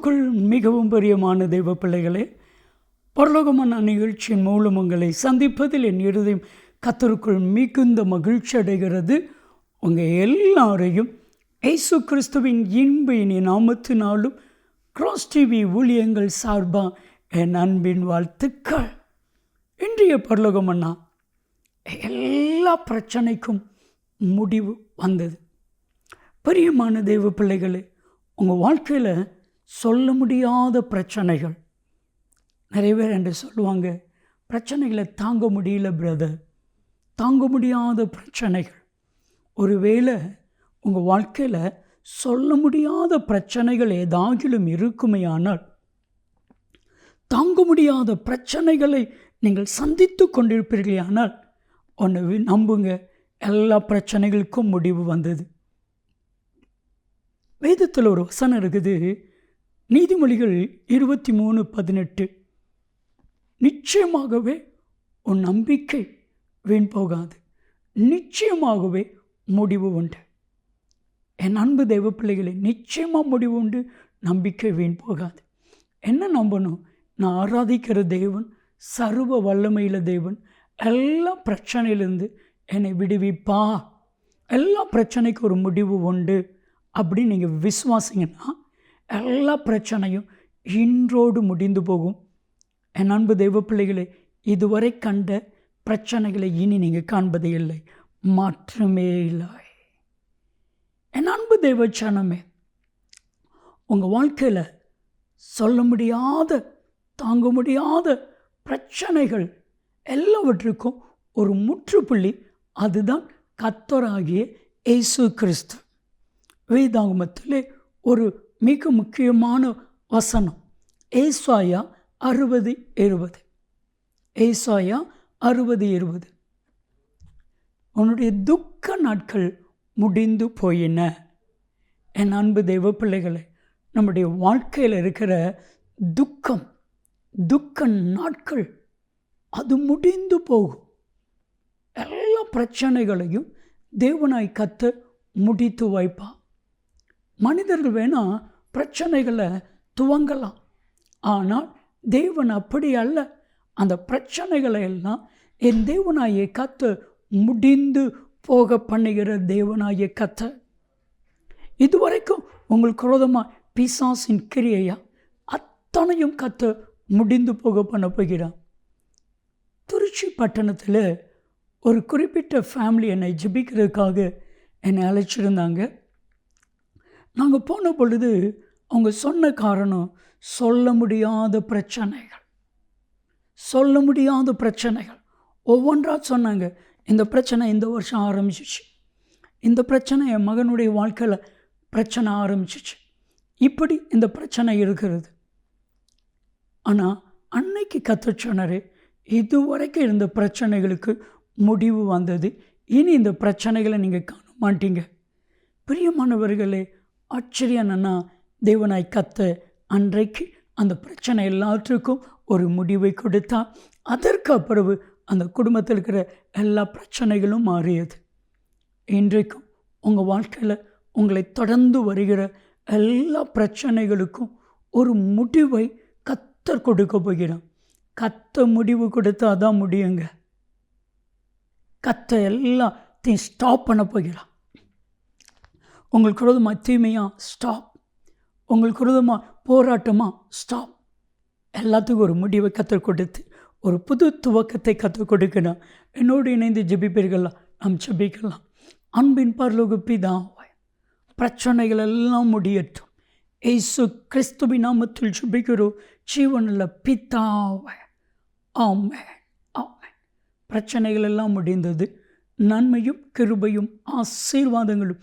கிறிஸ்துவுக்குள் மிகவும் பிரியமான தெய்வ பிள்ளைகளே பரலோகமான நிகழ்ச்சியின் மூலம் உங்களை சந்திப்பதில் என் இருதயம் கத்தருக்குள் மிகுந்த மகிழ்ச்சி அடைகிறது. உங்கள் எல்லாரையும் ஏசு கிறிஸ்துவின் இன்ப இனி நாமத்தினாலும் கிராஸ் டிவி ஊழியங்கள் சார்பாக என் அன்பின் வாழ்த்துக்கள். இன்றைய பரலோகமண்ணா எல்லா பிரச்சனைக்கும் முடிவு வந்தது. பிரியமான தெய்வ பிள்ளைகளே உங்கள் வாழ்க்கையில் சொல்ல முடியாத பிரச்சனைகள். நிறைய பேர் என்று சொல்லுவாங்க பிரச்சனைகளை தாங்க முடியல பிரதர் தாங்க முடியாத பிரச்சனைகள். ஒருவேளை உங்கள் வாழ்க்கையில் சொல்ல முடியாத பிரச்சனைகள் ஏதாகிலும் இருக்குமையானால் தாங்க முடியாத பிரச்சனைகளை நீங்கள் சந்தித்து கொண்டிருப்பீர்களானால் ஒன்று நம்புங்க எல்லா பிரச்சனைகளுக்கும் முடிவு வந்தது. வேதத்தில் ஒரு வசனம் இருக்குது நீதிமொழிகள் இருபத்தி மூணு பதினெட்டு. நிச்சயமாகவே உன் நம்பிக்கை வீண் போகாது. நிச்சயமாகவே முடிவு உண்டு. என் அன்பு தெய்வ பிள்ளைகளே நிச்சயமாக முடிவு உண்டு. நம்பிக்கை வீண் போகாது. என்ன நம்பணும்? நான் ஆராதிக்கிற தேவன் சர்வ வல்லமையில் தேவன் எல்லா பிரச்சனையிலேருந்து என்னை விடுவிப்பா. எல்லா பிரச்சனைக்கும் ஒரு முடிவு உண்டு. அப்படின்னு நீங்கள் விசுவாசிங்கன்னா எல்லா பிரச்சனையும் இன்றோடு முடிந்து போகும். என் அன்பு தெய்வ பிள்ளைகளே இதுவரை கண்ட பிரச்சனைகளை இனி நீங்கள் காண்பதே இல்லை. மாற்றமே இல்லை. என் அன்பு தெய்வ சனமே உங்கள் வாழ்க்கையில் சொல்ல முடியாத தாங்க முடியாத பிரச்சனைகள் எல்லாவற்றுக்கும் ஒரு முற்றுப்புள்ளி அதுதான் கத்தராகிய இயேசு கிறிஸ்து. வேதாகமத்திலே ஒரு மிக முக்கியமான வசனம். ஏசாயா அறுபது இருபது ஏசாயா அறுபது இருபது உன்னுடைய துக்க நாட்கள் முடிந்து போயின. என் அன்பு தெய்வ பிள்ளைகளை நம்முடைய வாழ்க்கையில் இருக்கிற துக்கம் துக்க நாட்கள் அது முடிந்து போகும். எல்லா பிரச்சனைகளையும் தேவனாய் கத்த முடித்து வைப்பான் மனிதர்கள் வேணால் பிரச்சனைகளை துவங்கலாம். ஆனால் தேவன் அப்படி அல்ல. அந்த பிரச்சனைகளை எல்லாம் என் தேவனாயை கத்த முடிந்து போக பண்ணுகிற தேவனாய கத்த இதுவரைக்கும் உங்களுக்கு குரோதமாக பிசாசின் கிரியையா? அத்தனையும் கத்த முடிந்து போக பண்ண போகிறான் திருச்சி பட்டணத்தில் ஒரு குறிப்பிட்ட ஃபேமிலி என்னை ஜிபிக்கிறதுக்காக என்னை அழைச்சிருந்தாங்க. நாங்கள் போன பொழுது அவங்க சொன்ன காரணம் சொல்ல முடியாத பிரச்சனைகள். சொல்ல முடியாத பிரச்சனைகள். ஒவ்வொன்றா சொன்னாங்க இந்த பிரச்சனை இந்த வருஷம் ஆரம்பிச்சிச்சு. இந்த பிரச்சனை என் மகனுடைய வாழ்க்கையில் பிரச்சனை ஆரம்பிச்சிச்சு. இப்படி இந்த பிரச்சனை இருக்கிறது. ஆனால் அன்னைக்கு கற்று இதுவரைக்கும் இருந்த பிரச்சனைகளுக்கு முடிவு வந்தது. இனி இந்த பிரச்சனைகளை நீங்கள் காண மாட்டீங்க. பிரியமானவர்களே ஆச்சரியம் என்னன்னா தேவனாய் கத்த அன்றைக்கு அந்த பிரச்சனை எல்லாத்துக்கும் ஒரு முடிவை கொடுத்தா அதற்கு அப்புறவு அந்த குடும்பத்தில் இருக்கிற எல்லா பிரச்சனைகளும் மாறியது. இன்றைக்கும் உங்கள் வாழ்க்கையில் உங்களை தொடர்ந்து வருகிற எல்லா பிரச்சனைகளுக்கும் ஒரு முடிவை கத்தர் கொடுக்க போகிறான் கத்த முடிவு கொடுத்தா தான் முடியுங்க. கத்த எல்லாத்தையும் ஸ்டாப் பண்ண போகிறான் உங்களுக்கு விரோதமாக தீமையாக ஸ்டாப் உங்களுக்கு விரோதமாக போராட்டமாக ஸ்டாப் எல்லாத்துக்கும் ஒரு முடிவை கற்றுக் கொடுத்து ஒரு புது துவக்கத்தை கற்றுக் கொடுக்கணும். என்னோடு இணைந்து ஜெபிப்பீர்களா? நாம் ஜெபிக்கலாம். அன்பின் பரலோக பிதாவாய் பிரச்சனைகள் எல்லாம் முடியட்டும். ஏசு கிறிஸ்துவி நாமத்தில் ஜெபிக்கிறோம். ஜீவனில் பிதாவாய் ஆமே ஆமே பிரச்சனைகள் எல்லாம் முடிந்தது. நன்மையும் கிருபையும் ஆசீர்வாதங்களும்